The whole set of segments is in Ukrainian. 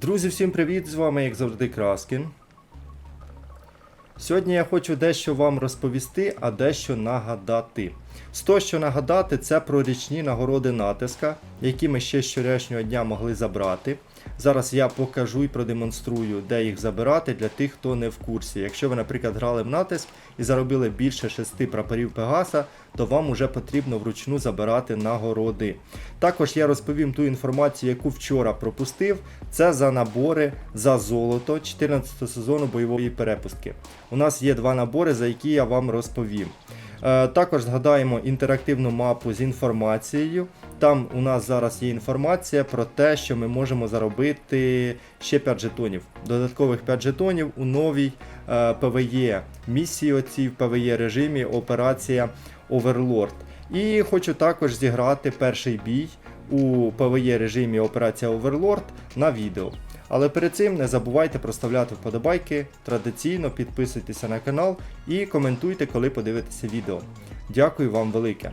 Друзі, всім привіт! З вами, як завжди, Краскін. Сьогодні я хочу дещо вам розповісти, а дещо нагадати. З того, що нагадати, це про річні нагороди натиска, які ми ще з вчорашнього дня могли забрати. Зараз я покажу і продемонструю, де їх забирати для тих, хто не в курсі. Якщо ви, наприклад, грали в натиск і заробили більше 6 прапорів Пегаса, то вам уже потрібно вручну забирати нагороди. Також я розповім ту інформацію, яку вчора пропустив. Це за набори за золото 14 сезону бойової перепустки. У нас є два набори, за які я вам розповім. Е, Також згадаємо інтерактивну мапу з інформацією. Там у нас зараз є інформація про те, що ми можемо заробити ще 5 жетонів. Додаткових 5 жетонів у новій е, ПВЕ місії оцій в ПВЕ режимі операція Overlord. І хочу також зіграти перший бій у ПВЕ режимі операція Overlord на відео. Але перед цим не забувайте проставляти вподобайки, традиційно підписуйтеся на канал і коментуйте, коли подивитеся відео. Дякую вам велике.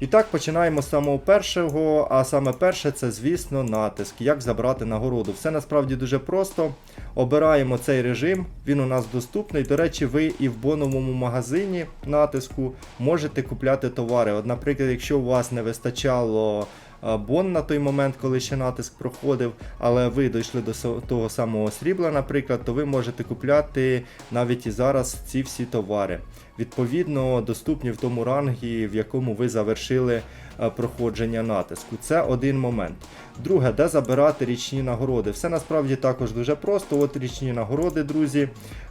І так, починаємо з самого першого, а саме перше це, звісно, натиск, як забрати нагороду. Все насправді дуже просто. Обираємо цей режим, він у нас доступний. До речі, ви і в боновому магазині натиску можете купляти товари. От, наприклад, якщо у вас не вистачало е, бон на той момент, коли ще натиск проходив, але ви дійшли до того самого срібла, наприклад, то ви можете купляти навіть і зараз ці всі товари. Відповідно, доступні в тому рангі, в якому ви завершили е, проходження натиску. Це один момент. Друге, де забирати річні нагороди. Все насправді також дуже просто. От річні нагороди, друзі.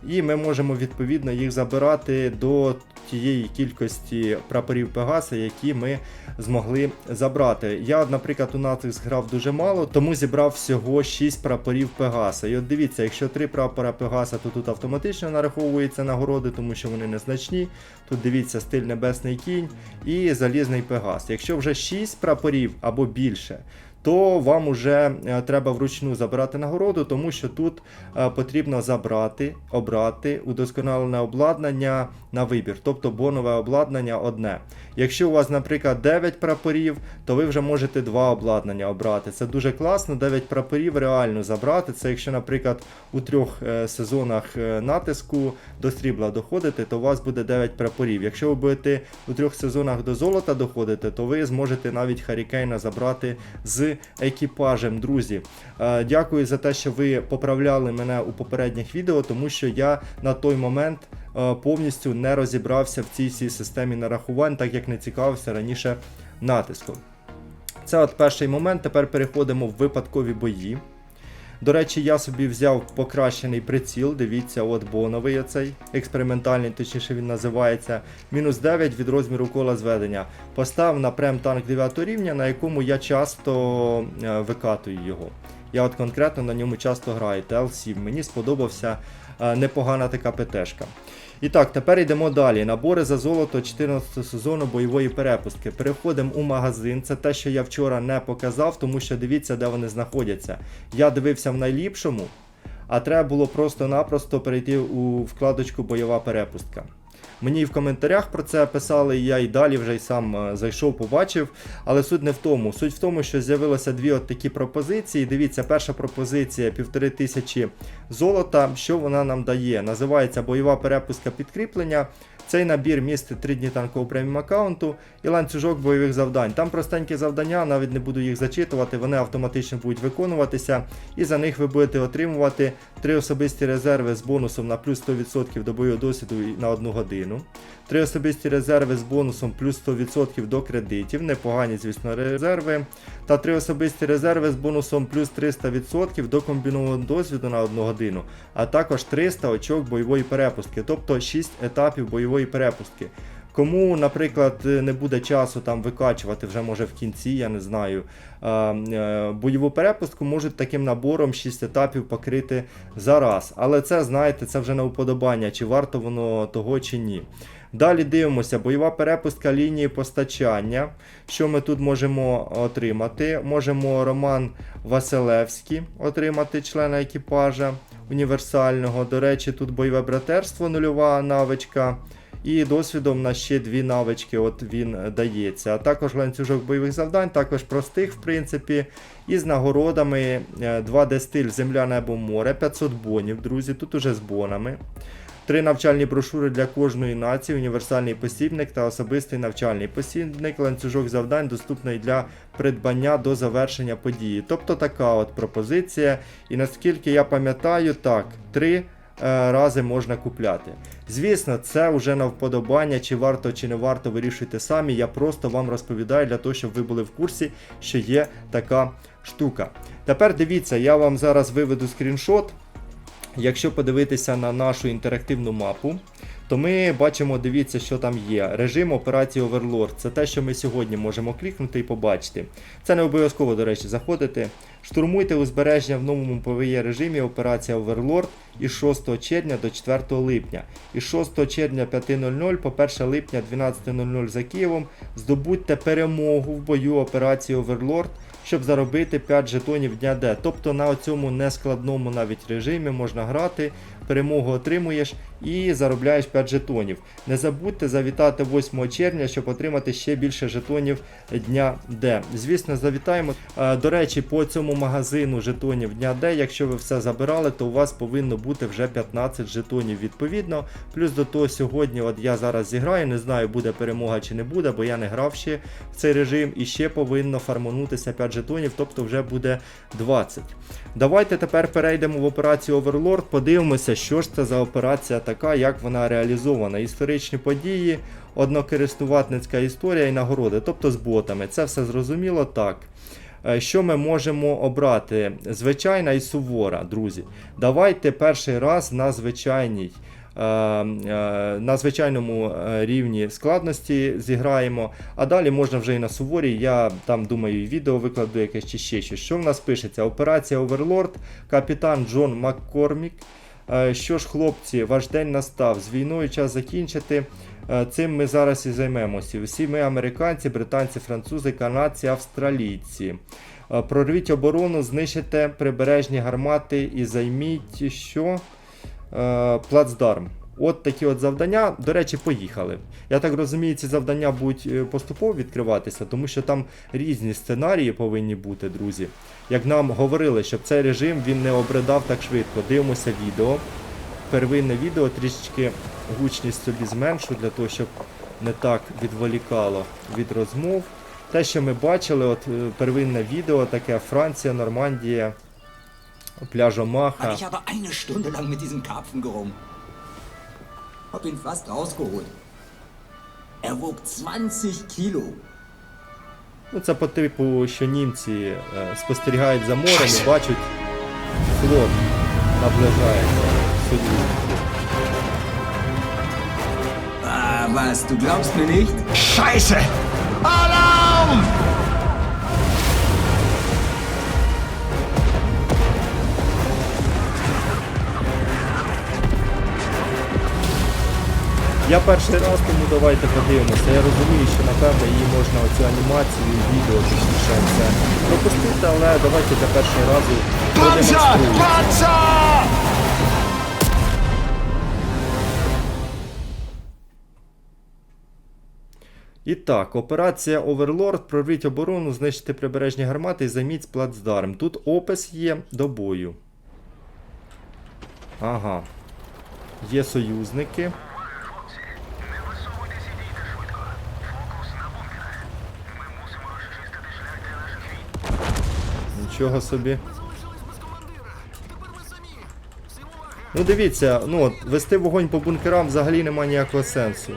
І ми можемо відповідно їх забирати до тієї кількості прапорів Пегаса, які ми змогли забрати. Я, наприклад, у натиск грав дуже мало, тому зібрав всього 6 прапорів Пегаса. І от дивіться, якщо 3 прапора Пегаса, то тут автоматично нараховуються нагороди, тому що вони незначні. Тут дивіться стиль Небесний кінь і залізний Пегас. Якщо вже 6 прапорів або більше, то вам уже е, треба вручну забирати нагороду, тому що тут е, потрібно забрати, обрати удосконалене обладнання на вибір, тобто бонове обладнання одне. Якщо у вас, наприклад, 9 прапорів, то ви вже можете два обладнання обрати. Це дуже класно, 9 прапорів реально забрати. Це якщо, наприклад, у трьох е, сезонах натиску до срібла доходите, то у вас буде 9 прапорів. Якщо ви будете у трьох сезонах до золота доходити, то ви зможете навіть Харікейна забрати з екіпажем, друзі. Е, Дякую за те, що ви поправляли мене у попередніх відео, тому що я на той момент е, повністю не розібрався в цій всій системі нарахувань, так як не цікавився раніше натиском. Це от перший момент. Тепер переходимо в випадкові бої. До речі, я собі взяв покращений приціл. Дивіться, от боновий оцей експериментальний, точніше він називається. Мінус 9 від розміру кола зведення. Постав на прем танк 9 рівня, на якому я часто е, викатую його. Я от конкретно на ньому часто граю. ТЛ7. Мені сподобався е, непогана така ПТшка. І так, тепер йдемо далі. Набори за золото 14 сезону бойової перепустки. Переходимо у магазин. Це те, що я вчора не показав, тому що дивіться, де вони знаходяться. Я дивився в найліпшому, а треба було просто-напросто перейти у вкладочку бойова перепустка. Мені і в коментарях про це писали, і я і далі вже й сам е, зайшов, побачив. Але суть не в тому. Суть в тому, що з'явилося дві от такі пропозиції. Дивіться, перша пропозиція півтори тисячі золота. Що вона нам дає? Називається бойова перепуска підкріплення. Цей набір містить 3 дні танкового преміум аккаунту і ланцюжок бойових завдань. Там простенькі завдання, навіть не буду їх зачитувати, вони автоматично будуть виконуватися, і за них ви будете отримувати 3 особисті резерви з бонусом на плюс 100% до бойового досвіду на 1 годину. 3 особисті резерви з бонусом плюс 100% до кредитів, непогані, звісно, резерви. Та 3 особисті резерви з бонусом плюс 300% до комбінованого досвіду на 1 годину, а також 300 очок бойової перепустки, тобто 6 етапів бойової перепустки. Кому, наприклад, не буде часу там викачувати вже може в кінці, я не знаю, е, бойову перепустку можуть таким набором 6 етапів покрити за раз. Але це, знаєте, це вже на уподобання, чи варто воно того чи ні. Далі дивимося, бойова перепустка лінії постачання. Що ми тут можемо отримати? Можемо Роман Василевський отримати члена екіпажа універсального. До речі, тут бойове братерство, нульова навичка. І досвідом на ще дві навички от він е, дається. А також ланцюжок бойових завдань, також простих, в принципі. І з нагородами е, 2D стиль Земля, небо, море, 500 бонів, друзі. Тут уже з бонами. Три навчальні брошури для кожної нації, універсальний посібник та особистий навчальний посібник, ланцюжок завдань доступний для придбання до завершення події. Тобто така от пропозиція. І наскільки я пам'ятаю, так, три е, рази можна купляти. Звісно, це вже на вподобання, чи варто, чи не варто вирішуйте самі. Я просто вам розповідаю для того, щоб ви були в курсі, що є така штука. Тепер дивіться, я вам зараз виведу скріншот. Якщо подивитися на нашу інтерактивну мапу, то ми бачимо, дивіться, що там є. Режим операції Overlord. Це те, що ми сьогодні можемо клікнути і побачити. Це не обов'язково, до речі, заходити. Штурмуйте узбережжя в новому ПВЄ режимі операція Overlord із 6 червня до 4 липня. Із 6 червня 5.00 по 1 липня 12.00 за Києвом здобудьте перемогу в бою операції Overlord щоб заробити 5 жетонів дня Д. Тобто на цьому нескладному навіть режимі можна грати, перемогу отримуєш і заробляєш 5 жетонів. Не забудьте завітати 8 червня, щоб отримати ще більше жетонів дня Д. Звісно, завітаємо. Е, До речі, по цьому магазину жетонів дня Д, якщо ви все забирали, то у вас повинно бути вже 15 жетонів відповідно. Плюс до того сьогодні, от я зараз зіграю, не знаю, буде перемога чи не буде, бо я не грав ще в цей режим і ще повинно фарманутися 5 жетонів, тобто вже буде 20. Давайте тепер перейдемо в операцію Overlord, подивимося, що ж це за операція така, як вона реалізована. Історичні події, однокористуватницька історія і нагороди, тобто з ботами. Це все зрозуміло так. Е, Що ми можемо обрати? Звичайна і сувора, друзі. Давайте перший раз на звичайній. е, е, На звичайному рівні складності зіграємо, а далі можна вже і на суворій. Я там думаю, і відео викладу якесь чи ще щось. Що в нас пишеться? Операція Overlord, капітан Джон Маккормік. Е, Що ж, хлопці, ваш день настав. З війною час закінчити. Е, Цим ми зараз і займемося. Всі ми американці, британці, французи, канадці, австралійці. Е, Прорвіть оборону, знищите прибережні гармати і займіть що? Плацдарм. От такі от завдання. До речі, поїхали. Я так розумію, ці завдання будуть е, поступово відкриватися, тому що там різні сценарії повинні бути, друзі. Як нам говорили, щоб цей режим він не обридав так швидко. Дивимося відео. Первинне відео трішечки гучність собі зменшу, для того, щоб не так відволікало від розмов. Те, що ми бачили, от е, первинне відео таке Франція, Нормандія, пляж Омаха. Hab ihn fast rausgeholt. Er wog 20 Kilo. Ну, це по типу, що німці е, спостерігають за морем і бачать флот наближається. Союзників. Ah, was, du glaubst mir nicht? Scheiße! Alarm! Я перший раз, тому давайте подивимося. Я розумію, що напевно її можна оцю анімацію відео точніше це пропустити, але давайте для першого разу продемонструємо. І так, операція Overlord, прорвіть оборону, знищити прибережні гармати і займіть плацдарм. Тут опис є до бою. Ага. Є союзники. Нічого собі. Ну дивіться, ну от, вести вогонь по бункерам взагалі немає ніякого сенсу.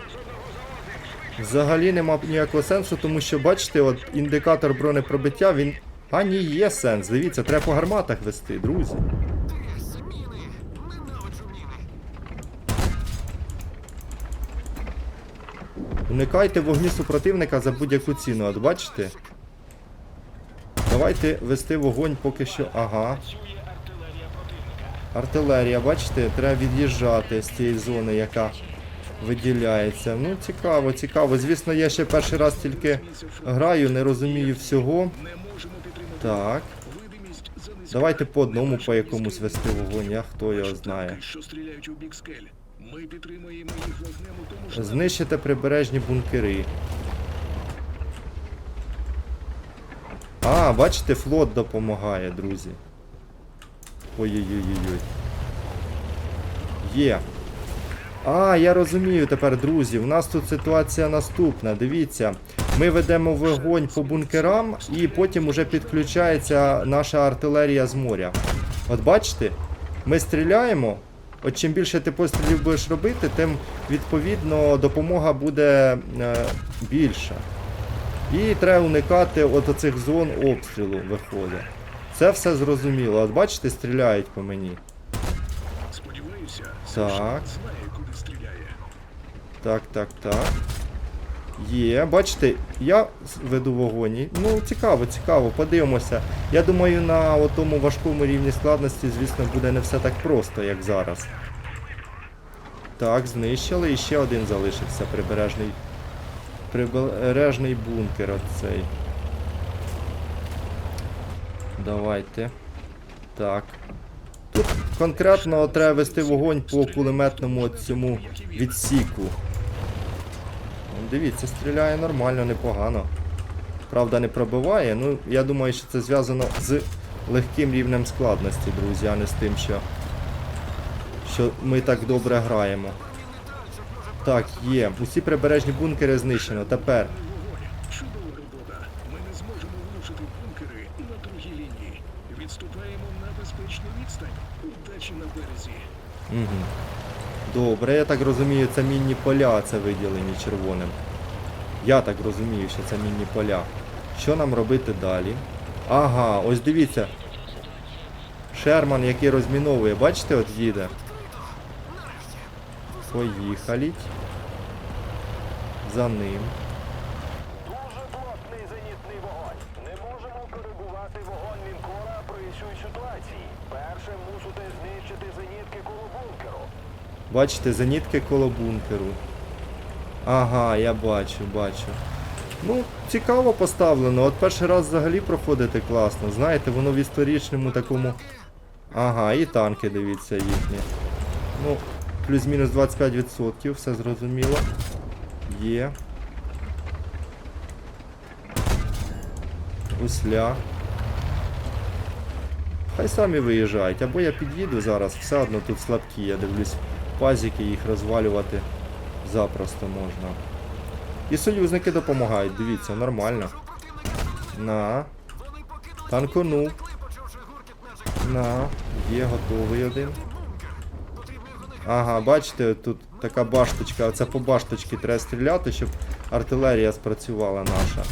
Взагалі нема ніякого сенсу, тому що бачите, от індикатор бронепробиття, він. А ні, є сенс. Дивіться, треба по гарматах вести, друзі. Уникайте вогню супротивника за будь-яку ціну, от бачите? Давайте вести вогонь поки що. Ага. Артилерія, бачите, треба від'їжджати з цієї зони, яка виділяється. Ну, цікаво, цікаво. Звісно, я ще перший раз тільки граю, не розумію всього. Так. Давайте по одному по якомусь вести вогонь, а хто його знає. що стріляють у бік скель. Ми підтримуємо їх вогнем у тому ж Знищити прибережні бункери. А, бачите, флот допомагає, друзі. Ой-ой-ой-ой. Є. А, я розумію тепер, друзі. У нас тут ситуація наступна. Дивіться, ми ведемо вогонь по бункерам, і потім уже підключається наша артилерія з моря. От бачите, ми стріляємо. От чим більше ти пострілів будеш робити, тим відповідно допомога буде е, більша. І треба уникати от оцих зон обстрілу виходить. Це все зрозуміло. От бачите, стріляють по мені. сподіваюся, Так. Так, так, так. Є, бачите, я веду вогоні. Ну, цікаво, цікаво, подивимося. Я думаю, на тому важкому рівні складності, звісно, буде не все так просто, як зараз. Так, знищили. І ще один залишився прибережний. Прибережний бункер оцей. Давайте. Так. Тут конкретно треба вести вогонь по кулеметному цьому відсіку. Ну, Дивіться, стріляє нормально, непогано. Правда, не пробиває. Ну, я думаю, що це зв'язано з легким рівнем складності, друзі, а не з тим, що, що ми так добре граємо. Так, є. Усі прибережні бункери знищено. Тепер. Чудова робота. Ми не зможемо влучити бункери на другій лінії. Відступаємо на безпечну відстань. Удачі на березі. Угу. Добре, я так розумію, це мінні поля, це виділені червоним. Я так розумію, що це мінні поля. Що нам робити далі? Ага, ось дивіться. Шерман, який розміновує, бачите, от їде. Поїхали. За ним. Дуже плотний зенітний вогонь. Не можемо коригувати вогонь лінкора при цій ситуації. Перше мусите знищити зенітки коло бункеру. Бачите, зенітки коло бункеру. Ага, я бачу, бачу. Ну, цікаво поставлено. От перший раз взагалі проходити класно. Знаєте, воно в історичному такому. Ага, і танки, дивіться, їхні. Ну, плюс-мінус 25%, все зрозуміло. Є. Гусля. Хай самі виїжджають, або я під'їду зараз, все одно тут слабкі, я дивлюсь, пазики їх розвалювати запросто можна. І союзники допомагають, дивіться, нормально. На. Танконув. На. Є, готовий один. Ага, бачите, тут така башточка, це по башточці треба стріляти, щоб артилерія спрацювала наша.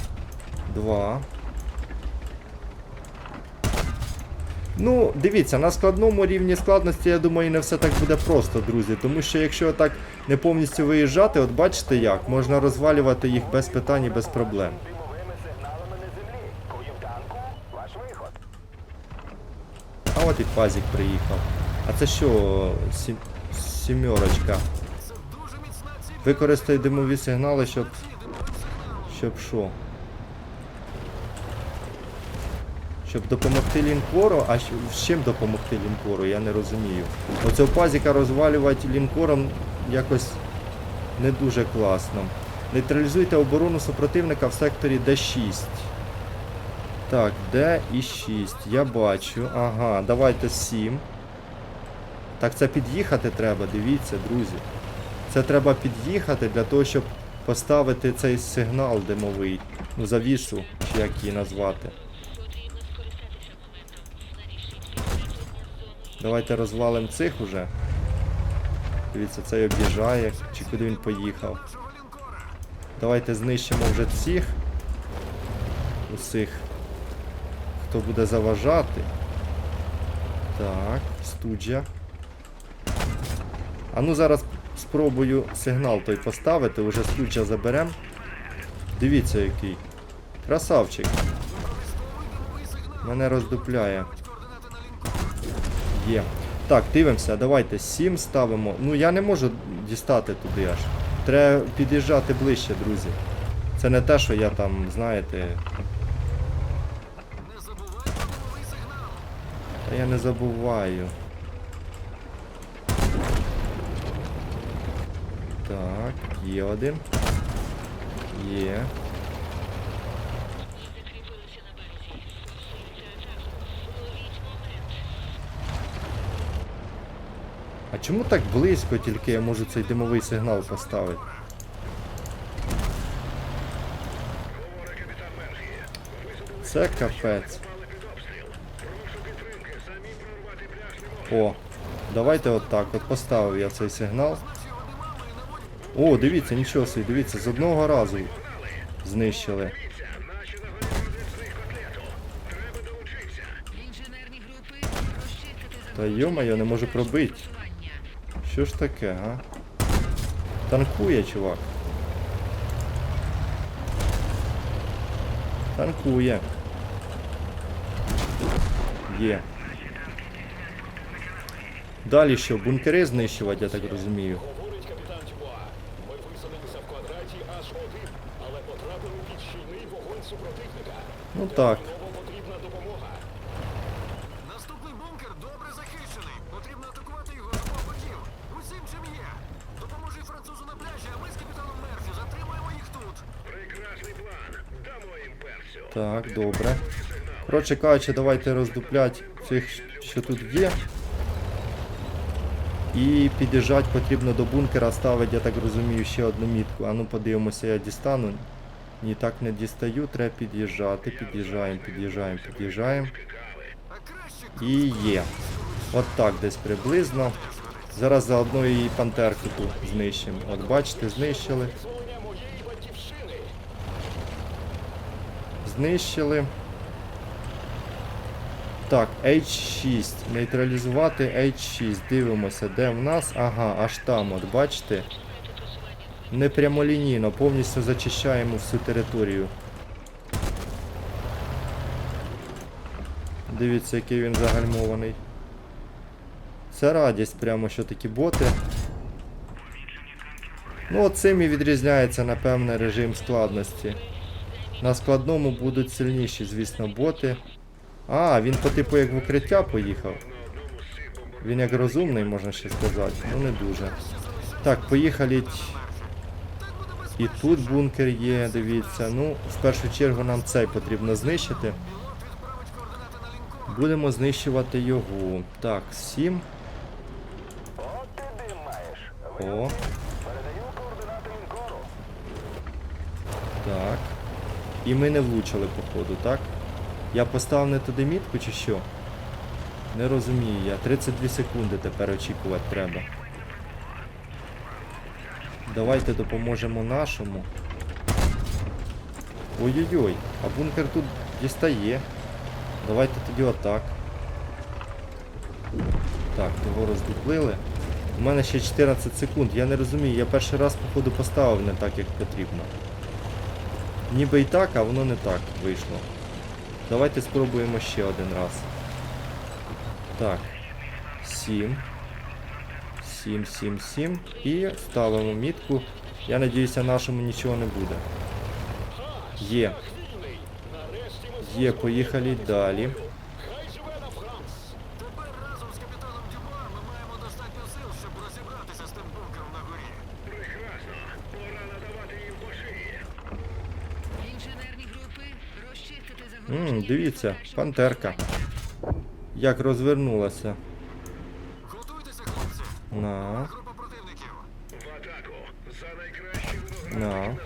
Два. Ну, дивіться, на складному рівні складності, я думаю, не все так буде просто, друзі. Тому що якщо так не повністю виїжджати, от бачите як, можна розвалювати їх без питань і без проблем. А от і пазік приїхав. А це що. Сімерочка? Використай димові сигнали, щоб. Щоб що? Щоб допомогти лінкору, а з чим допомогти лінкору, я не розумію. Оцього пазіка розвалювати лінкором якось не дуже класно. Нейтралізуйте оборону супротивника в секторі D6. Так, Д і 6. Я бачу. Ага, давайте 7. Так, це під'їхати треба, дивіться, друзі. Це треба під'їхати для того, щоб поставити цей сигнал димовий. Ну, завісу, чи як її назвати. Давайте розвалимо цих уже. Дивіться, цей об'їжджає, чи куди він поїхав. Давайте знищимо вже цих. Усіх хто буде заважати. Так, студжя. А ну зараз спробую сигнал той поставити, уже студжа заберем. Дивіться який. Красавчик. Мене роздупляє. Є. Так, дивимося, давайте 7 ставимо. Ну я не можу дістати туди аж. Треба під'їжджати ближче, друзі. Це не те, що я там, знаєте, Та я не забуваю. Так, є один. Є. А чому так близько тільки я можу цей димовий сигнал поставити? Це капець. О, давайте отак. От поставив я цей сигнал. О, дивіться, нічого собі, дивіться, з одного разу знищили. Та йома, не можу пробити. Що ж таке, га? Танкує, чувак. Танкує. Є. Далі що, бункери знищувати, я так розумію. Говорить капітан Дюбуа. Ми висадилися в квадраті аж один, але потрапили під щільний вогонь супротивника. Ну так. Потрібна допомога. Наступний бункер добре захищений. Потрібно атакувати його з двох боків. Усім чим є. Допоможіть французу на пляжі, а ми з капітаном Мерфі затримаємо їх тут. Прекрасний план. Дамо їм перцю. Так, добре. Коротше кажучи, давайте роздуплять цих, що тут є. І під'їжджати потрібно до бункера, ставити, я так розумію, ще одну мітку. А ну подивимося, я дістану. Ні, так не дістаю, треба під'їжджати. Під'їжджаємо, під'їжджаємо, під'їжджаємо. І є. От так десь приблизно. Зараз заодно і пантерку тут знищимо. От бачите, знищили. Знищили. Так, H6. Нейтралізувати H6. Дивимося, де в нас. Ага, аж там, от бачите. Не прямолінійно, повністю зачищаємо всю територію. Дивіться, який він загальмований. Це радість прямо, що такі боти. Ну, от цим і відрізняється, напевне, режим складності. На складному будуть сильніші, звісно, боти. А, він по типу як в укриття поїхав. Він як розумний, можна ще сказати. Ну не дуже. Так, поїхали. І тут бункер є, дивіться. Ну, в першу чергу нам цей потрібно знищити. Будемо знищувати його. Так, 7. От ти дим маєш. О, так. І ми не влучили, походу, так? Я поставив не туди мітку чи що? Не розумію я. 32 секунди тепер очікувати треба. Давайте допоможемо нашому. Ой-ой-ой, а бункер тут дістає. Давайте тоді отак. Так, того роздуплили. У мене ще 14 секунд. Я не розумію, я перший раз, походу, поставив не так, як потрібно. Ніби і так, а воно не так вийшло. Давайте спробуємо ще один раз. Так. 7. 7, 7, 7. І ставимо мітку. Я надіюся, нашому нічого не буде. Є. Є, поїхали далі. Хай живе на Франц. Тепер разом з капітаном Дюбуа ми маємо достатньо сил, щоб розібратися з тим бункером на горі. Інженерні групи розчистити М, дивіться, пантерка. Як розвернулася. На, на.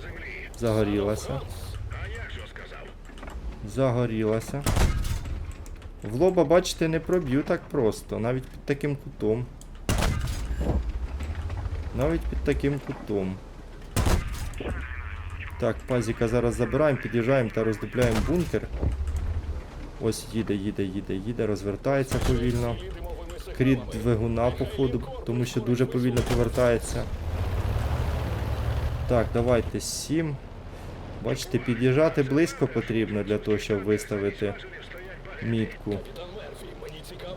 Загорілася. Загорілася. В лоба, бачите, не проб'ю так просто, навіть під таким кутом. Навіть під таким кутом. Так, пазіка зараз забираємо, під'їжджаємо та роздупляємо бункер. Ось їде, їде, їде, їде, розвертається повільно. Кріт двигуна, походу, тому що дуже повільно повертається. Так, давайте 7. Бачите, під'їжджати близько потрібно для того, щоб виставити мітку.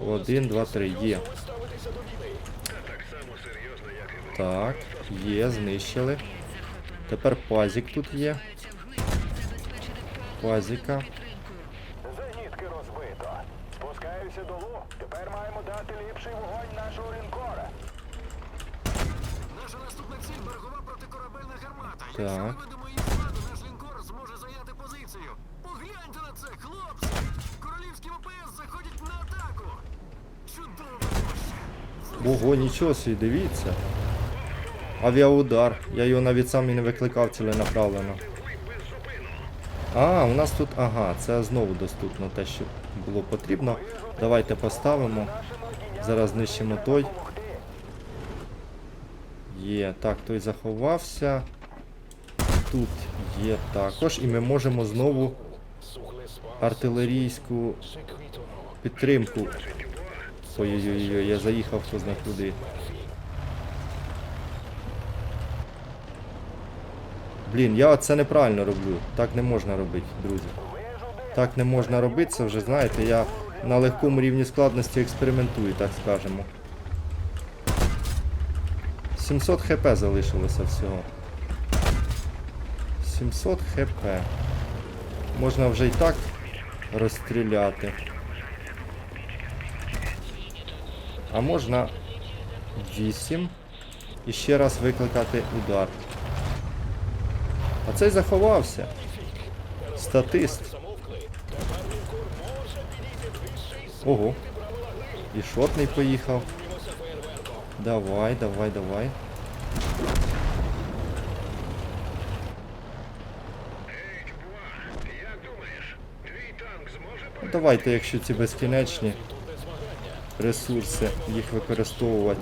Один, два, три. Є. Так, є, знищили. Тепер пазік тут є. Пазіка. Позицію. Погляньте на це, хлопці! Королівські ВПС заходять на атаку! Чудово! Ого, нічого собі, дивіться. Авіаудар. Я його навіть сам і не викликав ціленаправлено. А, у нас тут, ага, це знову доступно те, що було потрібно. Давайте поставимо. Зараз знищимо той. Є, так, той заховався. Тут є також. І ми можемо знову артилерійську підтримку. Ой-ой-ой, я заїхав хто зна куди. Блін, я це неправильно роблю. Так не можна робити, друзі. Так не можна робити, це вже знаєте, я на легкому рівні складності експериментую, так скажемо. 700 хп залишилося всього. 700 хп. Можна вже і так розстріляти. А можна 8 і ще раз викликати удар. А цей заховався. Статист. Ого. І шотний поїхав. Давай, давай, давай. Ну, Давайте, якщо ці безкінечні ресурси, їх використовувати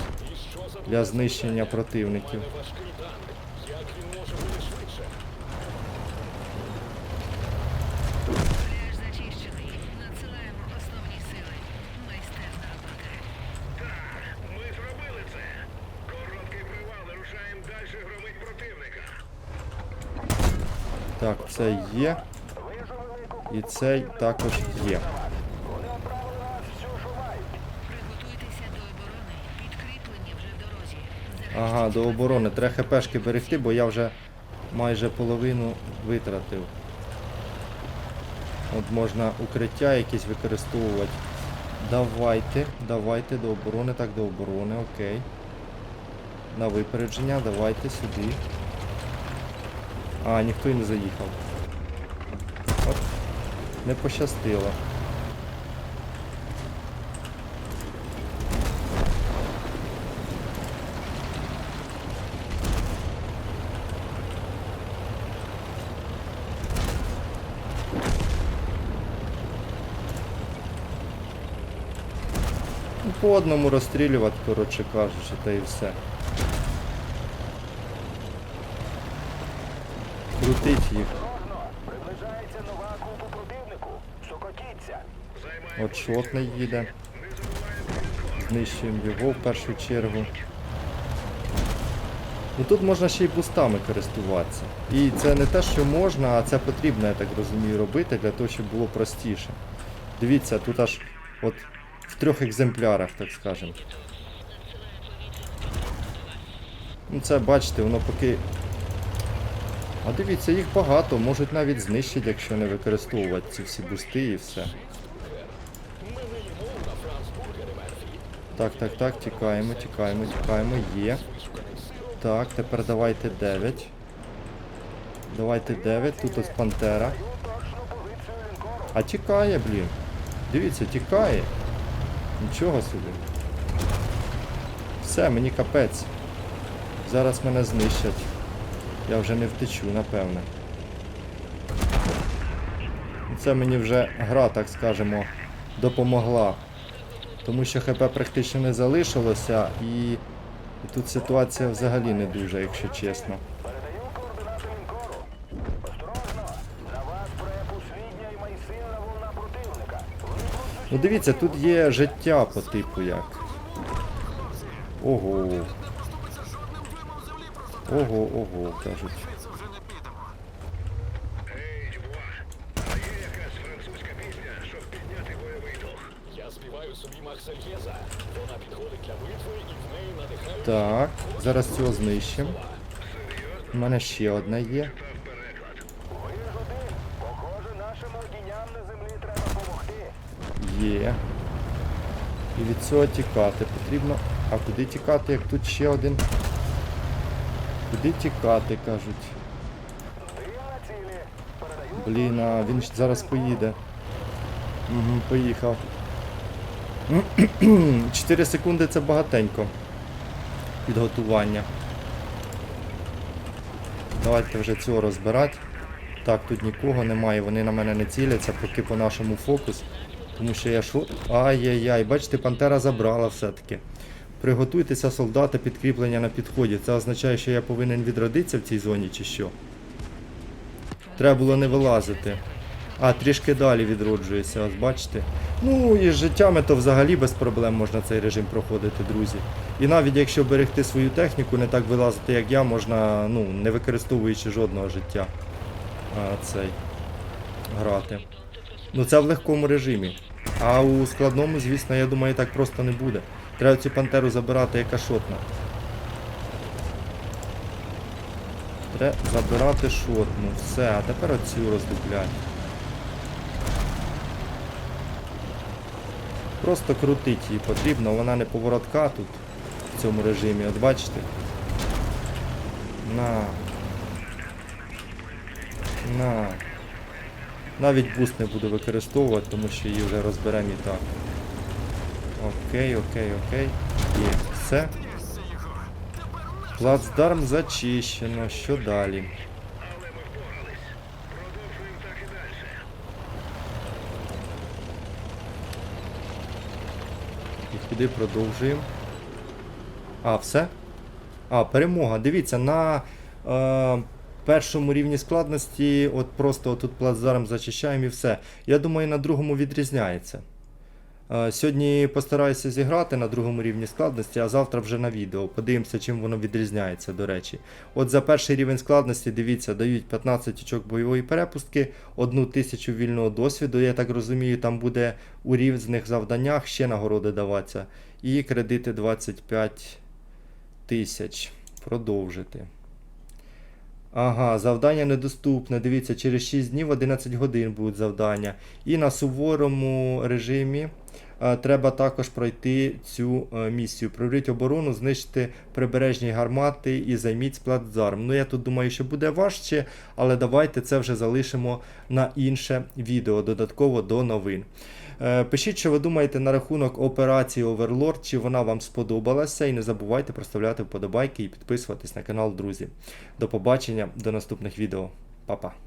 для знищення противників. Так, це є. І цей також є. Ага, до оборони. Треба хпшки берегти, бо я вже майже половину витратив. От можна укриття якісь використовувати. Давайте, давайте до оборони, так до оборони, окей. На випередження, давайте сюди. А, ніхто й не заїхав. Не пощастило. Ну, По одному розстрілювати, коротше кажучи, та і все. Крутить їх. От шотний їде. Знищуємо його в першу чергу. Ну тут можна ще й бустами користуватися. І це не те, що можна, а це потрібно, я так розумію, робити для того, щоб було простіше. Дивіться, тут аж от в трьох екземплярах, так скажемо. Ну це бачите, воно поки. А дивіться, їх багато, можуть навіть знищити, якщо не використовувати ці всі бусти і все. Так, так, так, тікаємо, тікаємо, тікаємо, є. Так, тепер давайте 9. Давайте 9, тут ось Пантера. А тікає, блін. Дивіться, тікає. Нічого собі. Все, мені капець. Зараз мене знищать. Я вже не втечу, напевне. Це мені вже гра, так скажемо, допомогла. Тому що ХП практично не залишилося і, тут ситуація взагалі не дуже, якщо чесно. Ну дивіться, тут є життя по типу як. Ого. Ого, ого, кажуть. Це вже не підемо. Ей, Дюбуа, а є якась французька пісня, щоб підняти бойовий дух? Я співаю собі Марсельєза. Вона підходить для битви і в неї надихають Так, зараз цього знищимо. У мене ще одна є. Є. І від цього тікати потрібно. А куди тікати, як тут ще один? Куди тікати, кажуть. Блін, а він зараз поїде. Угу, поїхав. 4 секунди це багатенько. Підготування. Давайте вже цього розбирати. Так, тут нікого немає, вони на мене не ціляться, поки по нашому фокус. Тому що я шо. Ай-яй-яй, бачите, пантера забрала все-таки. Приготуйтеся, солдати, підкріплення на підході. Це означає, що я повинен відродитися в цій зоні чи що? Треба було не вилазити. А, трішки далі відроджується, ось бачите. Ну і з життями то взагалі без проблем можна цей режим проходити, друзі. І навіть якщо берегти свою техніку, не так вилазити, як я, можна, ну, не використовуючи жодного життя. А, цей грати. Ну це в легкому режимі. А у складному, звісно, я думаю, так просто не буде. Треба цю пантеру забирати, яка шотна. Треба забирати шотну. Все, а тепер оцю роздуплять. Просто крутить її потрібно, вона не поворотка тут в цьому режимі, от бачите? На. На. Навіть буст не буду використовувати, тому що її вже розберемо і так. Окей, окей, окей. Є. Все. Плацдарм зачищено. Що далі? Але ми впорались. Продовжуємо так і далі. І куди продовжуємо? А, все? А, перемога. Дивіться, на е, першому рівні складності, от просто тут плацдарм зачищаємо і все. Я думаю, на другому відрізняється. Е, сьогодні постараюся зіграти на другому рівні складності, а завтра вже на відео. Подивимося, чим воно відрізняється, до речі. От за перший рівень складності, дивіться, дають 15 очок бойової перепустки, 1 тисячу вільного досвіду. Я так розумію, там буде у різних завданнях ще нагороди даватися. І кредити 25 тисяч. Продовжити. Ага, завдання недоступне. Дивіться, через 6 днів 11 годин будуть завдання. І на суворому режимі треба також пройти цю е, місію. Прорвіть оборону, знищити прибережні гармати і займіть плацдарм. Ну я тут думаю, що буде важче, але давайте це вже залишимо на інше відео, додатково до новин. Е, Пишіть, що ви думаєте на рахунок операції Overlord, чи вона вам сподобалася. І не забувайте проставляти вподобайки і підписуватись на канал, друзі. До побачення, до наступних відео. Па-па.